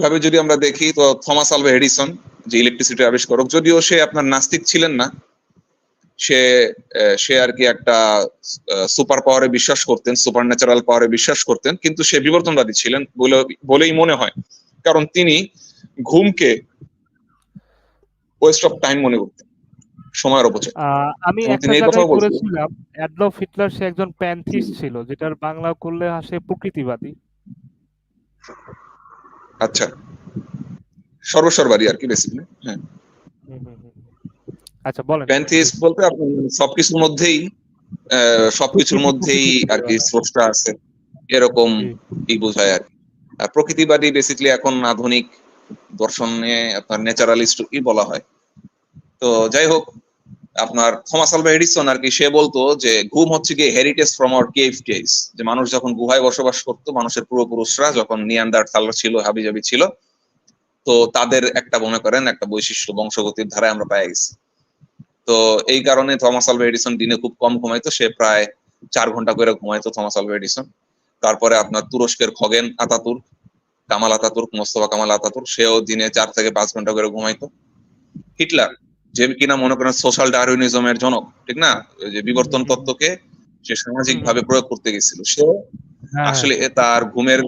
ভাবে যদি আমরা দেখি তো থমাস আলভা এডিসন যে ইলেকট্রিসিটি আবিষ্কারক যদিও সে আপনার নাস্তিক ছিলেন না সে সে আর কি একটা সুপার পাওয়ারে বিশ্বাস করতেন সুপার ন্যাচারাল পাওয়ারে বিশ্বাস করতেন কিন্তু সে বিবর্তনবাদী ছিলেন বলে বলেই মনে হয়। কারণ তিনি ঘুমকে ওয়েস্ট অফ টাইম মনে করতেন সময়ের অপচয়। আমি একটা। পড়েছিলাম অ্যাডলফ হিটলার সে একজন প্যান্থিস্ট ছিল যেটার বাংলা করলে আসে প্রকৃতিবাদী। আচ্ছা। সর্বসর্বাদী আর কি বেসিক্যালি হ্যাঁ। আচ্ছা বলেন। প্যান্থিস্ট বলতে আপনি সবকিছুর মধ্যেই আহ, সবকিছুর মধ্যেই আর কি স্রষ্টা আছে এরকম কি বোঝায় আর কি। আর প্রকৃতিবাদী বেসিক্যালি এখন আধুনিক দর্শনে আপনার ন্যাচারালিস্ট কি বলা হয়। তো যাই হোক আপনার থমাস আলভা এডিসন আর কি, সে বলতো যে ঘুম হচ্ছে কি heritage from our cave days যে মানুষ যখন গুহায় বসবাস করতো, মানুষের পূর্বপুরুষরা যখন নিয়ান্দার ছিল, হাবিজাবি ছিল, তো তাদের একটা মনে করেন একটা বৈশিষ্ট্য, বংশগতির ধারায় আমরা পেয়ে গেছি। তো এই কারণে থমাস আলভা এডিসন দিনে খুব কম ঘুমাইতো, সে প্রায় চার ঘণ্টা করে ঘুমাইতো থমাস আলভা এডিসন। তারপরে আপনার তুরস্কের খগেন আতাতুর, Kemal Ataturk Mustafa Kemal Ataturk সেও দিনে চার থেকে পাঁচ ঘণ্টা করে ঘুমাইতো। হিটলার যে কিনা মনে করেন সোশ্যাল ডারউইনিজমের জনক ঠিক না? যে বিবর্তন তত্ত্বকে সে সামাজিক ভাবে প্রয়োগ করতে গেছিল। সে হ্যাঁ, আসলে তার ঘুমের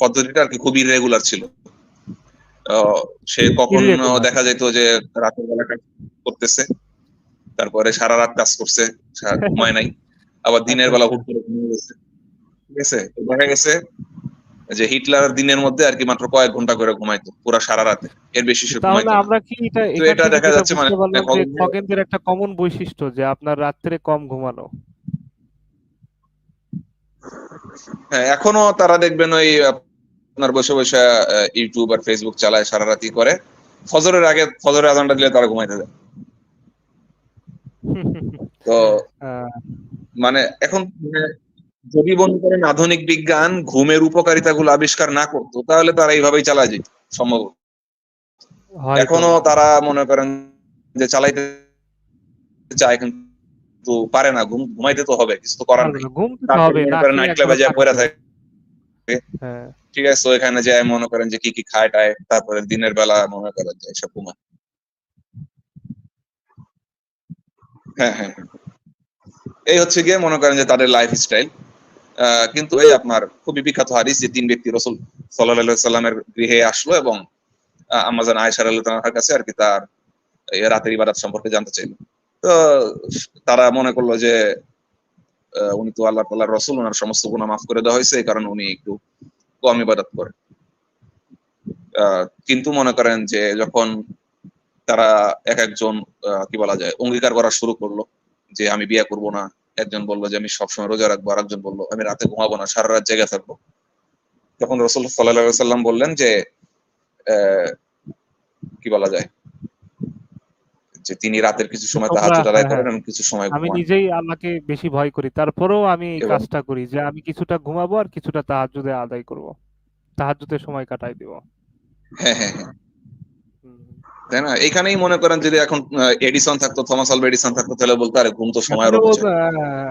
পদ্ধতিটা আর কি খুবই রেগুলার ছিল। সে কখনো দেখা যেত যে রাতের বেলা কাজ করতেছে তারপরে সারা রাত কাজ করছে ঘুমায় নাই। আবার দিনের বেলা হুট করে ঘুমিয়ে গেছে। ঠিক আছে? তো দেখা গেছে যে হিটলার দিনের মধ্যে আর কি মাত্র কয়েক ঘণ্টা করে ঘুমাইতো পুরো সারা রাতে। এর বেশি সে ঘুমাইতো। আমরা কি এটা এটা দেখা যাচ্ছে মানে খগেনদের একটা কমন বৈশিষ্ট্য যে আপনার রাত্রে কম ঘুমানো। হ্যাঁ এখনও তারা দেখবেন ওই আপনার বসে বসে ইউটিউব আর ফেসবুক চালায় সারা রাতি করে। ফজরের আগে ফজরের আজানটা দিলে তারা ঘুমাইতে যায় তো আহ, মানে এখন যদি মনে করেন আধুনিক বিজ্ঞান ঘুমের উপকারিতা গুলো আবিষ্কার না করতো তাহলে তারা এইভাবেই চালায় যেত সম্ভব। এখনও তারা মনে করেন যে চালাইতে চায় কিন্তু পারে না ঘুম ঘুমাইতে তো হবে কিছু তো করার নেই। ঘুম তো হবে নাইট ক্লাবে যায় পড়ে থাকে। হ্যাঁ। ঠিক আছে তো এখানে যায় মনে করেন যে কি কি খায় টায় তারপরে দিনের বেলা মনে করেন যে এসব ঘুমায়। হ্যাঁ হ্যাঁ হ্যাঁ। এই হচ্ছে গিয়ে মনে করেন যে তাদের লাইফ স্টাইল কিন্তু এই আপনার খুবই বিখ্যাত হাদিস যে তিন ব্যক্তি রসুল সাল্লাহ সাল্লামের গৃহে আসলো এবং আহ, আম্মাজান আয়েশা আল্লাহ কাছে আর কি তার রাতের ইবাদত সম্পর্কে জানতে চাইলো। তো তারা মনে করল যে উনি তো আল্লাহ তাল্লাহ রসুল ওনার সমস্ত গুণা মাফ করে দেওয়া হয়েছে এই কারণে উনি একটু কম ইবাদত করে। কিন্তু মনে করেন যে যখন তারা এক একজন কি বলা যায় অঙ্গীকার করা শুরু করল যে আমি বিয়ে করব না একজন বলল যে আমি সবসময় রোজা রাখব আর একজন বলল আমি রাতে ঘুমাবো না সারা রাত জেগে থাকব তখন রসুল সাল্লাহ সাল্লাম বললেন যে কি বলা যায়? যে তিনি রাতের কিছু সময় তোমরা- তাহাজ্জুদ আদায় হ্যাঁ, করেন এবং কিছু সময় আমি নিজেই আল্লাহকে বেশি ভয় করি। তারপরেও আমি এই কাজটা করি যে আমি কিছুটা ঘুমাবো আর কিছুটা তাহাজ্জুদে আদায় করব। তাহাজ্জুদের সময় কাটাই দিব। হ্যাঁ হ্যাঁ হ্যাঁ। তাই না? এখানেই মনে করেন যদি এখন এডিসন থাকতো থমাস আলভা এডিসন থাকতো তাহলে বলতো আরে ঘুম তো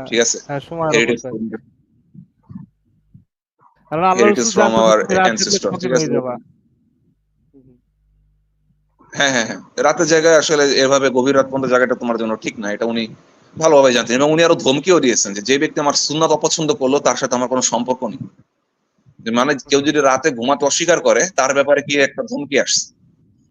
ঠিক আছে। হ্যাঁ, জেগে ঠিক আছে? হয়ে। হ্যাঁ হ্যাঁ হ্যাঁ। রাতের জায়গায় আসলে এভাবে গভীর রাত পর্যন্ত জায়গাটা তোমার জন্য ঠিক না এটা উনি ভালোভাবে জানতেন। এবং উনি আরও ধমকিও দিয়েছেন যে যে ব্যক্তি আমার সুন্নাত অপছন্দ করল তার সাথে আমার কোনো সম্পর্ক নেই। মানে কেউ যদি রাতে ঘুমাতে অস্বীকার করে তার ব্যাপারে কি একটা ধমকি আসছে?